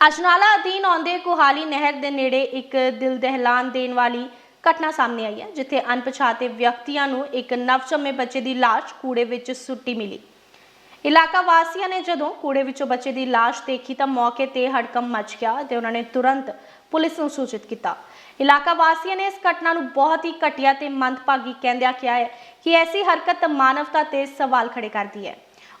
ਅਜਨਾਲਾ ਅਧੀਨ ਆਉਂਦੇ ਕੁਹਾਲੀ ਨਹਿਰ ਦੇ ਨੇੜੇ ਇੱਕ ਦਿਲ ਦਹਿਲਾਨ ਦੇਣ ਵਾਲੀ ਘਟਨਾ ਸਾਹਮਣੇ ਆਈ ਹੈ, ਜਿੱਥੇ ਅਣਪਛਾਤੇ ਵਿਅਕਤੀਆਂ ਨੂੰ ਇੱਕ ਨਵਜੰਮੇ ਬੱਚੇ ਦੀ ਲਾਸ਼ ਕੂੜੇ ਵਿੱਚ ਸੁੱਟੀ ਮਿਲੀ। ਇਲਾਕਾ ਵਾਸੀਆਂ ਨੇ ਜਦੋਂ ਕੂੜੇ ਵਿੱਚੋਂ ਬੱਚੇ ਦੀ ਲਾਸ਼ ਦੇਖੀ ਤਾਂ ਮੌਕੇ ਤੇ ਹੜਕੰਪ ਮਚ ਗਿਆ ਤੇ ਉਹਨਾਂ ਨੇ ਤੁਰੰਤ ਪੁਲਿਸ ਨੂੰ ਸੂਚਿਤ ਕੀਤਾ। ਇਲਾਕਾ ਵਾਸੀਆਂ ਨੇ ਇਸ ਘਟਨਾ ਨੂੰ ਬਹੁਤ ਹੀ ਘਟੀਆ ਤੇ ਮੰਦਭਾਗੀ ਕਹਿੰਦਿਆਂ ਕਿਹਾ ਹੈ ਕਿ ਐਸੀ ਹਰਕਤ ਮਾਨਵਤਾ ਤੇ ਸਵਾਲ ਖੜੇ ਕਰਦੀ ਹੈ।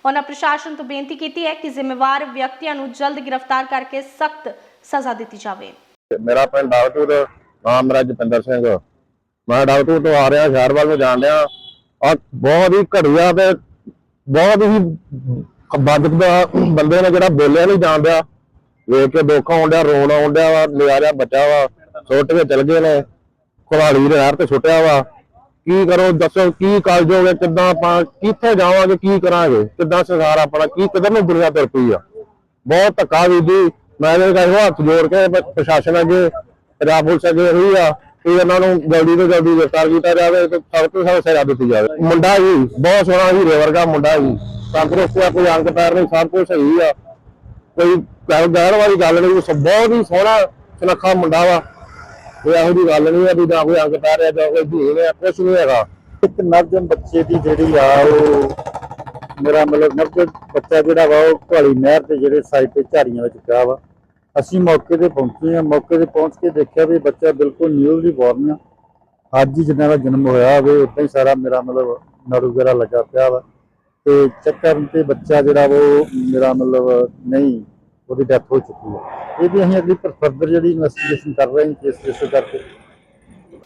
ਉਹਨਾਂ ਪ੍ਰਸ਼ਾਸਨ ਤੋਂ ਬੇਨਤੀ ਕੀਤੀ ਹੈ ਕਿ ਜ਼ਿੰਮੇਵਾਰ ਵਿਅਕਤੀਆਂ ਨੂੰ ਜਲਦ ਗ੍ਰਿਫਤਾਰ ਕਰਕੇ ਸਖਤ ਸਜ਼ਾ ਦਿੱਤੀ ਜਾਵੇ। ਮੇਰਾ ਪਿੰਡ ਡਾਕਟਰ, ਨਾਮ ਮੇਰਾ ਜਪਿੰਦਰ ਸਿੰਘ। ਮੈਂ ਡਾਕਟਰ ਤੋਂ ਆ ਰਿਹਾ ਸ਼ਹਿਰ ਵੱਲ ਨੂੰ ਜਾਣ ਰਿਹਾ। ਆ ਬਹੁਤ ਹੀ ਘੜੀਆ ਤੇ ਬਹੁਤ ਹੀ ਬਾਦਕ ਦਾ ਬੰਦੇ ਨੇ ਜਿਹੜਾ ਬੋਲਿਆ ਨਹੀਂ ਜਾਣਦਿਆ ਵੇਖ ਕੇ ਦੁੱਖ ਆਉਂਦਿਆ ਰੋਣ ਆਉਂਦਿਆ ਵਾ ਲਿਆ ਬੱਚਾ ਵਾ, ਸੁੱਟ ਕੇ ਚਲ ਗਏ ਨੇ। ਕੁਹਾੜੀ ਦੇ ਯਾਰ ਤੇ ਸੁੱਟਿਆ ਵਾ। ਕੀ ਕਰੋ, ਦੱਸੋ ਕੀ ਕਾਲਜੋਗੇ ਕਿੱਦਾਂ ਆਪਾਂ, ਕਿੱਥੇ ਜਾਵਾਂਗੇ, ਕੀ ਕਰਾਂਗੇ, ਕਿੱਦਾਂ ਸੰਸਾਰ ਆਪਣਾ, ਕੀ ਕਿੱਧਰ ਨੂੰ ਦੁਨੀਆ ਤੁਰ ਪਈ ਆ। ਬਹੁਤ ਧੱਕਾ ਵੀ ਜੀ ਮੈਂ ਇਹ ਕਹਿੰਦਾ ਹੱਥ ਜੋੜ ਕੇ ਪ੍ਰਸ਼ਾਸਨ ਅੱਗੇ, ਪੰਜਾਬ ਪੁਲਿਸ ਅੱਗੇ ਹੋਈ ਆ ਕਿ ਇਹਨਾਂ ਨੂੰ ਜਲਦੀ ਤੋਂ ਜਲਦੀ ਗ੍ਰਿਫਤਾਰ ਕੀਤਾ ਜਾਵੇ ਤੇ ਸਭ ਤੋਂ ਸਖਤ ਸਜ਼ਾ ਦਿੱਤੀ ਜਾਵੇ। ਮੁੰਡਾ ਜੀ, ਬਹੁਤ ਸੋਹਣਾ ਹੀਰੇ ਵਰਗਾ ਮੁੰਡਾ ਜੀ ਤੰਦਰੁਸਤ ਆ ਕੋਈ ਅੰਗ ਪੈਰ ਨਹੀਂ, ਸਭ ਕੁਝ ਸਹੀ ਆ। ਕੋਈ ਗੱਲ ਵਾਲੀ ਗੱਲ ਨਹੀਂ ਬਹੁਤ ਹੀ ਸੋਹਣਾ, ਸੁਨੱਖਾ ਮੁੰਡਾ ਵਾ। ਕੋਈ ਇਹੋ ਜਿਹੀ ਗੱਲ ਨਹੀਂ ਆ ਵੀ ਜਾਂ ਕੋਈ ਅੰਗ ਪੈਰ ਆ ਜਾਂ ਕੋਈ ਭੀੜ ਆ ਕੁਛ ਨਹੀਂ ਹੈਗਾ। ਇੱਕ ਨਵਜਨ ਬੱਚੇ ਦੀ ਜਿਹੜੀ ਆ, ਉਹ ਮੇਰਾ ਮਤਲਬ ਨਵਜਨ ਬੱਚਾ ਜਿਹੜਾ ਵਾ, ਉਹ ਘਾਲੀ ਨਹਿਰ ਤੇ ਜਿਹੜੇ ਸਾਈਡ ਤੇ ਝਾੜੀਆਂ ਵਿੱਚ ਪਿਆ ਵਾ। ਅਸੀਂ ਮੌਕੇ ਤੇ ਪਹੁੰਚੇ ਹਾਂ, ਮੌਕੇ ਤੇ ਪਹੁੰਚ ਕੇ ਦੇਖਿਆ ਵੀ ਬੱਚਾ ਬਿਲਕੁਲ ਨਿਊਲੀ ਬੋਰਨ ਆ। ਅੱਜ ਹੀ ਜਿੰਨਾ ਦਾ ਜਨਮ ਹੋਇਆ ਹੋਵੇ ਉਦਾਂ ਹੀ ਸਾਰਾ ਮੇਰਾ ਮਤਲਬ ਨੜੂ ਵਗੈਰਾ ਲੱਗਾ ਪਿਆ ਵਾ। ਤੇ ਚੱਕਰ ਤੇ ਬੱਚਾ ਜਿਹੜਾ ਵਾ, ਉਹ ਮੇਰਾ ਮਤਲਬ ਨਹੀਂ ਉਹਦੀ ਡੈਥ ਹੋ ਚੁੱਕੀ ਹੈ। ਇਹਦੀ ਅਸੀਂ ਅਗਲੀ ਫਰਦਰ ਜਿਹੜੀ ਇਨਵੈਸਟੀਗੇਸ਼ਨ ਕਰ ਰਹੇ ਹਾਂ ਕੇਸ ਰਜਿਸਟਰ ਕਰਕੇ।